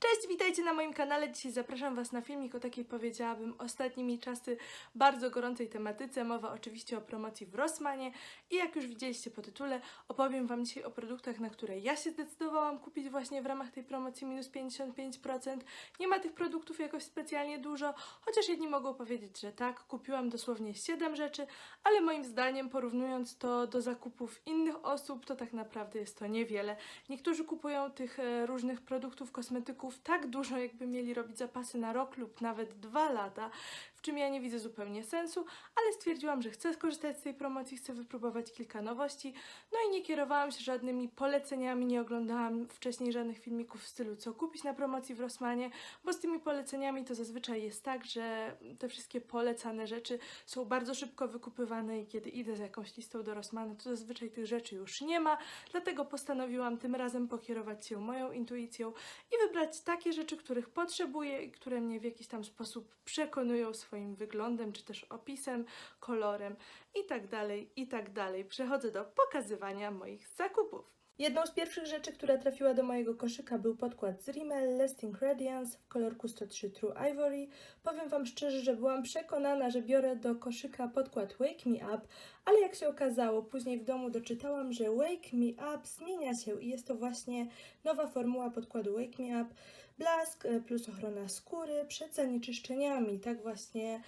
Cześć, witajcie na moim kanale. Dzisiaj zapraszam Was na filmik o takiej, powiedziałabym, ostatnimi czasy bardzo gorącej tematyce. Mowa oczywiście o promocji w Rossmanie i jak już widzieliście po tytule, opowiem Wam dzisiaj o produktach, na które ja się zdecydowałam kupić właśnie w ramach tej promocji minus 55%. Nie ma tych produktów jakoś specjalnie dużo, chociaż jedni mogą powiedzieć, że tak. Kupiłam dosłownie 7 rzeczy, ale moim zdaniem, porównując to do zakupów innych osób, to tak naprawdę jest to niewiele. Niektórzy kupują tych e, różnych produktów, kosmetyków tak dużo, jakby mieli robić zapasy na rok lub nawet dwa lata, w czym ja nie widzę zupełnie sensu, ale stwierdziłam, że chcę skorzystać z tej promocji, chcę wypróbować kilka nowości, no i nie kierowałam się żadnymi poleceniami, nie oglądałam wcześniej żadnych filmików w stylu co kupić na promocji w Rossmanie, bo z tymi poleceniami to zazwyczaj jest tak, że te wszystkie polecane rzeczy są bardzo szybko wykupywane i kiedy idę z jakąś listą do Rossmana, to zazwyczaj tych rzeczy już nie ma, dlatego postanowiłam tym razem pokierować się moją intuicją i wybrać takie rzeczy, których potrzebuję i które mnie w jakiś tam sposób przekonują swoim wyglądem, czy też opisem, kolorem i tak dalej, i tak. Przechodzę do pokazywania moich zakupów. Jedną z pierwszych rzeczy, która trafiła do mojego koszyka był podkład z Rimmel Lasting Radiance w kolorku 103 True Ivory. Powiem Wam szczerze, że byłam przekonana, że biorę do koszyka podkład Wake Me Up, ale jak się okazało, później w domu doczytałam, że Wake Me Up zmienia się i jest to właśnie nowa formuła podkładu Wake Me Up. Blask e, plus ochrona skóry przed zanieczyszczeniami. Tak właśnie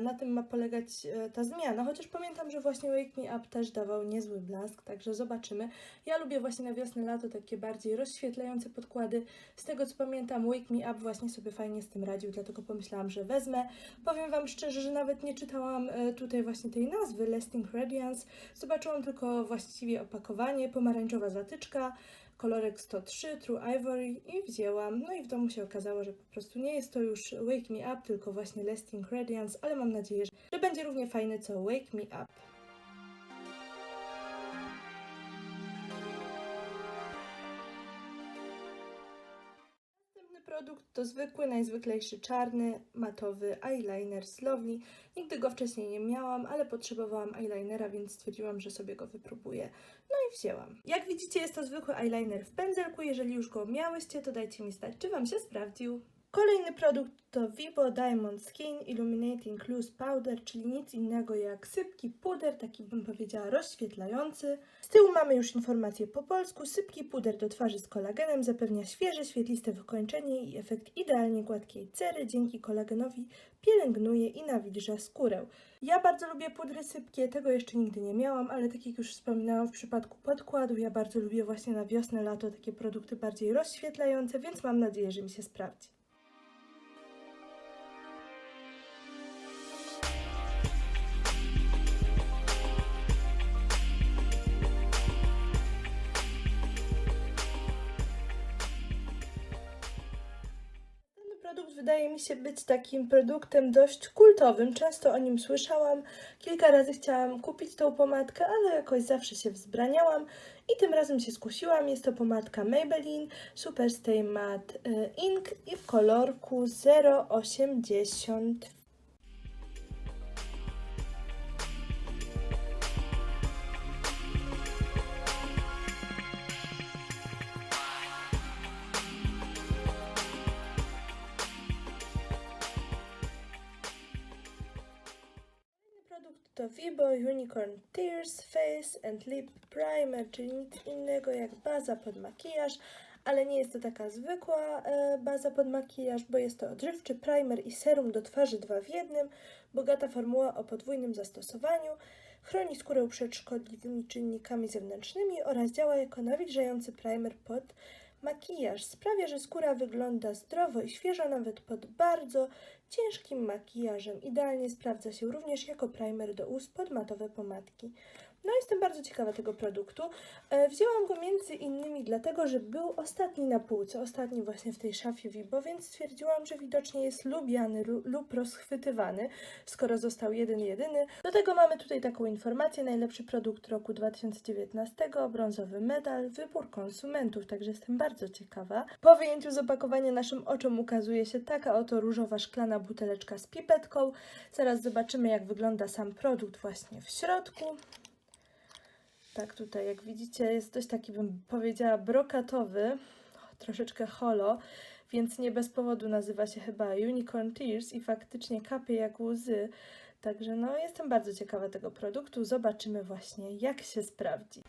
na tym ma polegać e, ta zmiana. Chociaż pamiętam, że właśnie Wake Me Up też dawał niezły blask, także zobaczymy. Ja lubię właśnie na wiosnę, lato takie bardziej rozświetlające podkłady. Z tego co pamiętam, Wake Me Up właśnie sobie fajnie z tym radził, dlatego pomyślałam, że wezmę. Powiem Wam szczerze, że nawet nie czytałam e, tutaj właśnie tej nazwy Lasting Radiance. Zobaczyłam tylko właściwie opakowanie, pomarańczowa zatyczka, kolorek 103 True Ivory i wzięłam. No i w domu się okazało, że po prostu nie jest to już Wake Me Up, tylko właśnie Lasting Radiance, ale mam nadzieję, że będzie równie fajne co Wake Me Up. Produkt to zwykły, najzwyklejszy czarny, matowy eyeliner z Lovely. Nigdy go wcześniej nie miałam, ale potrzebowałam eyelinera, więc stwierdziłam, że sobie go wypróbuję. No i wzięłam. Jak widzicie, jest to zwykły eyeliner w pędzelku. Jeżeli już go miałyście, to dajcie mi znać, czy Wam się sprawdził. Kolejny produkt to Vivo Diamond Skin Illuminating Loose Powder, czyli nic innego jak sypki puder, taki bym powiedziała rozświetlający. Z tyłu mamy już informację po polsku. Sypki puder do twarzy z kolagenem zapewnia świeże, świetliste wykończenie i efekt idealnie gładkiej cery. Dzięki kolagenowi pielęgnuje i nawilża skórę. Ja bardzo lubię pudry sypkie, tego jeszcze nigdy nie miałam, ale tak jak już wspominałam w przypadku podkładu, ja bardzo lubię właśnie na wiosnę, lato takie produkty bardziej rozświetlające, więc mam nadzieję, że mi się sprawdzi. Wydaje mi się być takim produktem dość kultowym. Często o nim słyszałam. Kilka razy chciałam kupić tą pomadkę, ale jakoś zawsze się wzbraniałam i tym razem się skusiłam. Jest to pomadka Maybelline Super Stay Matte y, Ink i w kolorku 080. to Vibo Unicorn Tears Face and Lip Primer, czyli nic innego jak baza pod makijaż, ale nie jest to taka zwykła e, baza pod makijaż, bo jest to odżywczy primer i serum do twarzy dwa w jednym, bogata formuła o podwójnym zastosowaniu, chroni skórę przed szkodliwymi czynnikami zewnętrznymi oraz działa jako nawilżający primer pod makijaż. Sprawia, że skóra wygląda zdrowo i świeżo nawet pod bardzo ciężkim makijażem. Idealnie sprawdza się również jako primer do ust pod matowe pomadki. No jestem bardzo ciekawa tego produktu. E, wzięłam go między innymi dlatego, że był ostatni na półce, ostatni właśnie w tej szafie Vibo, więc stwierdziłam, że widocznie jest lubiany lu- lub rozchwytywany, skoro został jeden jedyny. Do tego mamy tutaj taką informację, najlepszy produkt roku 2019, brązowy medal, wybór konsumentów, także jestem bardzo ciekawa. Po wyjęciu z opakowania naszym oczom ukazuje się taka oto różowa szklana buteleczka z pipetką. Zaraz zobaczymy jak wygląda sam produkt właśnie w środku. Tak tutaj, jak widzicie, jest dość taki, bym powiedziała, brokatowy. troszeczkę holo, więc nie bez powodu nazywa się chyba Unicorn Tears i faktycznie kapie jak łzy. Także no, jestem bardzo ciekawa tego produktu. Zobaczymy właśnie, jak się sprawdzi.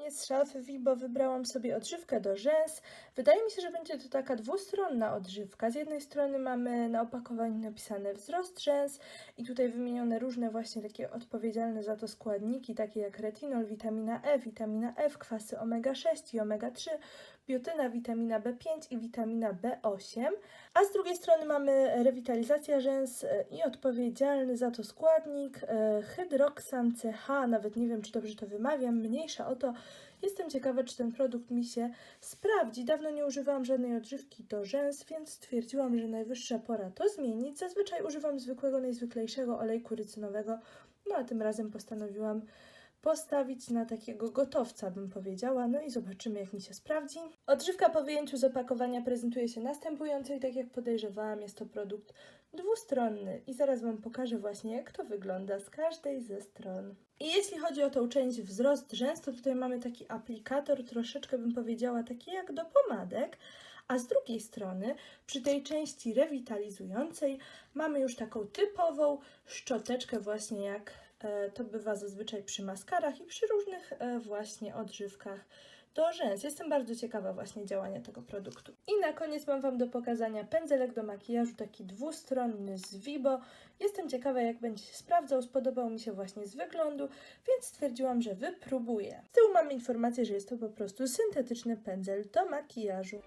Następnie z szafy Vibo wybrałam sobie odżywkę do rzęs. Wydaje mi się, że będzie to taka dwustronna odżywka. Z jednej strony mamy na opakowaniu napisane wzrost rzęs i tutaj wymienione różne właśnie takie odpowiedzialne za to składniki, takie jak retinol, witamina E, witamina F, kwasy omega-6 i omega-3, biotyna, witamina B5 i witamina B8. A z drugiej strony mamy rewitalizacja rzęs e, i odpowiedzialny za to składnik e, hydroksan CH, nawet nie wiem czy dobrze to wymawiam, mniejsza o to. Jestem ciekawa, czy ten produkt mi się sprawdzi. Dawno nie używałam żadnej odżywki do rzęs, więc stwierdziłam, że najwyższa pora to zmienić. Zazwyczaj używam zwykłego, najzwyklejszego olejku rycynowego, no a tym razem postanowiłam postawić na takiego gotowca, bym powiedziała. No i zobaczymy, jak mi się sprawdzi. Odżywka po wyjęciu z opakowania prezentuje się następująco i tak jak podejrzewałam, jest to produkt dwustronny. I zaraz Wam pokażę właśnie, jak to wygląda z każdej ze stron. I jeśli chodzi o tą część wzrost rzęs, to tutaj mamy taki aplikator, troszeczkę bym powiedziała, taki jak do pomadek. A z drugiej strony, przy tej części rewitalizującej, mamy już taką typową szczoteczkę, właśnie jak to bywa zazwyczaj przy maskarach i przy różnych e, właśnie odżywkach do rzęs. Jestem bardzo ciekawa właśnie działania tego produktu. I na koniec mam Wam do pokazania pędzelek do makijażu, taki dwustronny z Vibo. Jestem ciekawa, jak będzie się sprawdzał. Spodobał mi się właśnie z wyglądu, więc stwierdziłam, że wypróbuję. Z tyłu mam informację, że jest to po prostu syntetyczny pędzel do makijażu.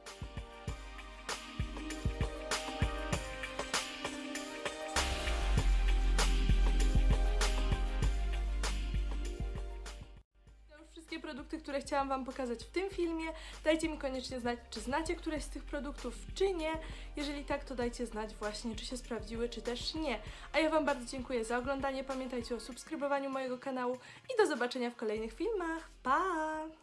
Produkty, które chciałam Wam pokazać w tym filmie. Dajcie mi koniecznie znać, czy znacie któreś z tych produktów, czy nie. Jeżeli tak, to dajcie znać właśnie, czy się sprawdziły, czy też nie. A ja Wam bardzo dziękuję za oglądanie. Pamiętajcie o subskrybowaniu mojego kanału i do zobaczenia w kolejnych filmach. Pa!